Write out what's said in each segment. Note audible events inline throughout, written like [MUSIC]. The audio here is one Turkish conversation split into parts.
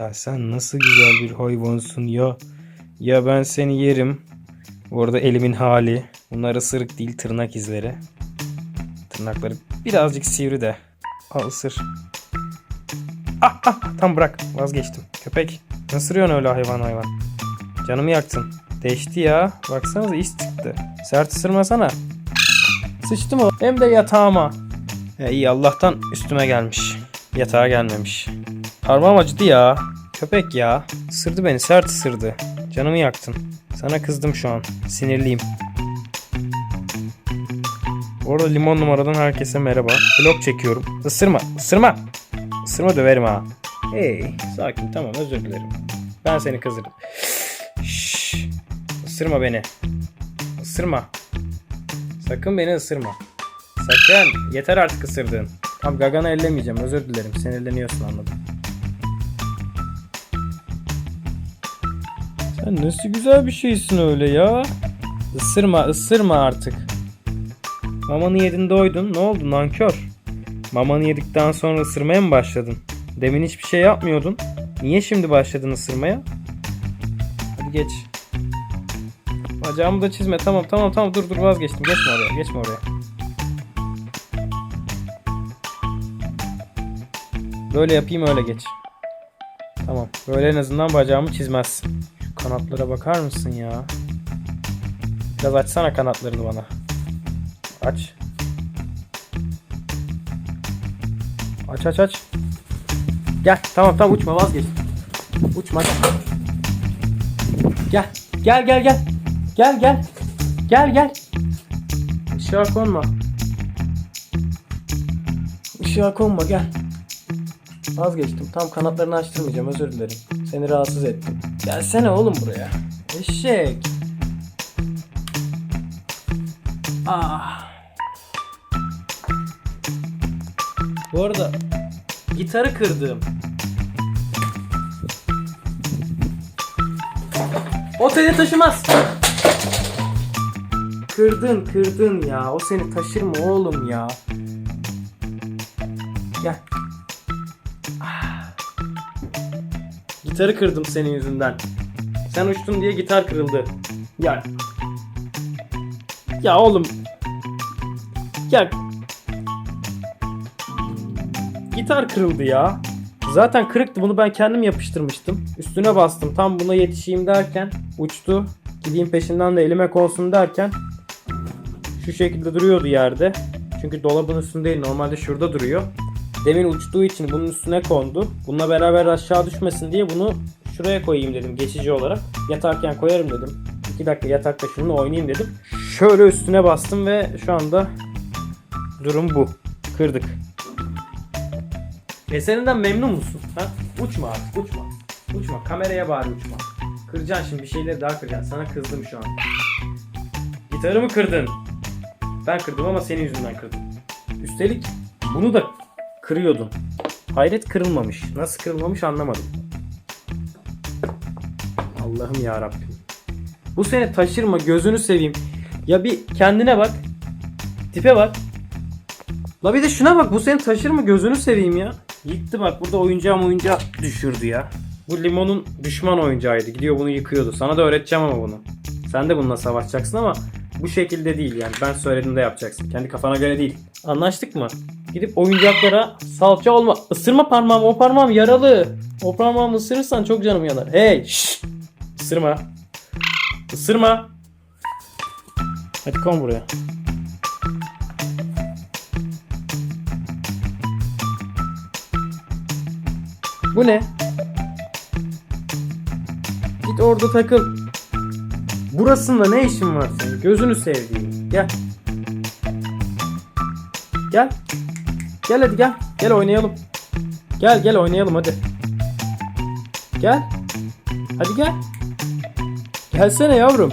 Ya sen nasıl güzel bir hayvansın ya. Ya ben seni yerim. Bu arada elimin hali. Bunlar ısırık değil tırnak izleri. Tırnakları birazcık sivri de. Al ısır. Ah ah tam bırak vazgeçtim. Köpek. Nasırıyorsun öyle hayvan hayvan. Canımı yaktın. Değişti ya. Baksanıza iz çıktı. Sert ısırmasana. Sıçtı mı? Hem de yatağıma. E iyi Allah'tan üstüme gelmiş. Yatağa gelmemiş. Parmağım acıdı ya. Köpek ya. Isırdı beni sert ısırdı. Canımı yaktın. Sana kızdım şu an. Sinirliyim. Bu arada limon numaradan herkese merhaba. Vlog çekiyorum. Isırma, ısırma. Isırma döverim ha. Hey, sakin tamam özür dilerim. Ben seni kızdırdım. Şşş. Isırma beni. Isırma. Sakın beni ısırma. Sakın. Yeter artık ısırdığın. Tam gaganı ellemeyeceğim. Özür dilerim. Sinirleniyorsun anladım. Sen nasıl güzel bir şeysin öyle ya. Isırma, ısırma artık. Mamanı yedin doydun. Ne oldu nankör? Mamanı yedikten sonra ısırmaya mı başladın? Demin hiçbir şey yapmıyordun. Niye şimdi başladın ısırmaya? Hadi geç. Bacağımı da çizme. Tamam tamam tamam dur dur vazgeçtim. Geçme oraya geçme oraya. Böyle yapayım öyle geç. Tamam. Böyle en azından bacağımı çizmezsin. Kanatlara bakar mısın ya? Biraz açsana kanatlarını bana. Aç. Aç aç aç. Gel. Tamam tamam uçma vazgeç. Uçma. Gel. Gel gel gel. Gel gel. Gel gel. Işığa konma. Işığa konma gel. Vazgeçtim. Tam kanatlarını açtırmayacağım. Özür dilerim. Seni rahatsız ettim. Gelsene oğlum buraya. Eşek. Ah. Bu arada gitarı kırdım. O seni taşımaz. Kırdın kırdın ya. O seni taşır mı oğlum ya? Gel. Gitarı kırdım senin yüzünden. Sen uçtun diye gitar kırıldı. Ya. Ya oğlum. Ya. Gitar kırıldı ya. Zaten kırıktı bunu ben kendim yapıştırmıştım. Üstüne bastım tam buna yetişeyim derken uçtu. Gideyim peşinden de elime konsun derken şu şekilde duruyordu yerde. Çünkü dolabın üstünde değil normalde şurada duruyor. Demin uçtuğu için bunun üstüne kondu. Bununla beraber aşağı düşmesin diye bunu şuraya koyayım dedim geçici olarak. Yatarken koyarım dedim. 2 dakika yatakta şununla oynayayım dedim. Şöyle üstüne bastım ve şu anda durum bu. Kırdık. Eserinden memnun musun? Ha? Uçma artık uçma. Uçma kameraya bari uçma. Kıracaksın şimdi bir şeyleri daha kıracaksın. Sana kızdım şu an. Gitarımı kırdın. Ben kırdım ama senin yüzünden kırdım. Üstelik bunu da kırıyordun. Hayret kırılmamış. Nasıl kırılmamış anlamadım. Allah'ım ya Rabbim. Bu seni taşırma gözünü seveyim. Ya bir kendine bak. Tipe bak. La bir de şuna bak bu seni taşır mı gözünü seveyim ya. Gitti bak burada oyuncağım oyuncağı düşürdü ya. Bu limonun düşman oyuncağıydı. Gidiyor bunu yıkıyordu. Sana da öğreteceğim ama bunu. Sen de bununla savaşacaksın ama bu şekilde değil yani. Ben söylediğimde yapacaksın. Kendi kafana göre değil. Anlaştık mı? Gidip oyuncaklara salça olma. Isırma parmağımı. O parmağım yaralı. O parmağımı ısırırsan çok canım yanar. Hey! Şşş! Isırma. Isırma. Hadi kon buraya. Bu ne? Git orada takıl. Burasında ne işin var senin? Gözünü sevdiğim. Gel. Gel. Gel hadi gel. Gel oynayalım. Gel gel oynayalım hadi. Gel. Hadi gel. Gelsene yavrum.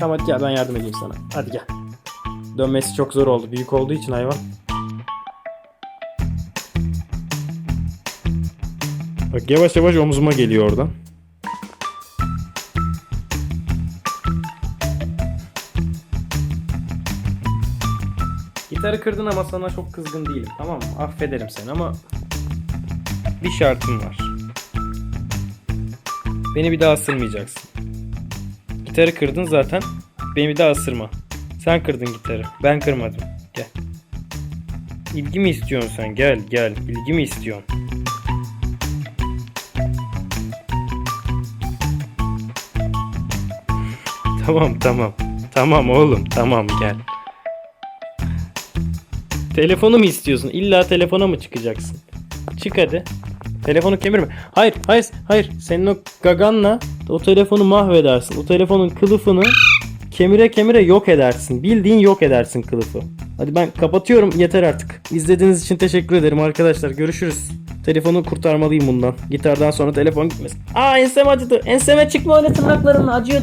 Tamam hadi gel ben yardım edeyim sana. Hadi gel. Dönmesi çok zor oldu. Büyük olduğu için hayvan. Bak yavaş yavaş omzuma geliyor oradan. Gitarı kırdın ama sana çok kızgın değilim tamam mı? Affederim seni ama bir şartım var. Beni bir daha ısırmayacaksın. Gitarı kırdın zaten. Beni bir daha ısırma. Sen kırdın gitarı. Ben kırmadım. Gel. İlgi mi istiyorsun sen? Gel gel. İlgi mi istiyorsun? [LAUGHS] Tamam tamam. Tamam oğlum tamam gel. Telefonu mu istiyorsun? İlla telefona mı çıkacaksın? Çık hadi. Telefonu kemirme. Hayır, hayır, hayır. Senin o gaganla o telefonu mahvedersin. O telefonun kılıfını kemire kemire yok edersin. Bildiğin yok edersin kılıfı. Hadi ben kapatıyorum. Yeter artık. İzlediğiniz için teşekkür ederim arkadaşlar. Görüşürüz. Telefonu kurtarmalıyım bundan. Gitardan sonra telefon gitmesin. Aa ensem acıdı. Enseme çıkma öyle tırnaklarınla acıyor.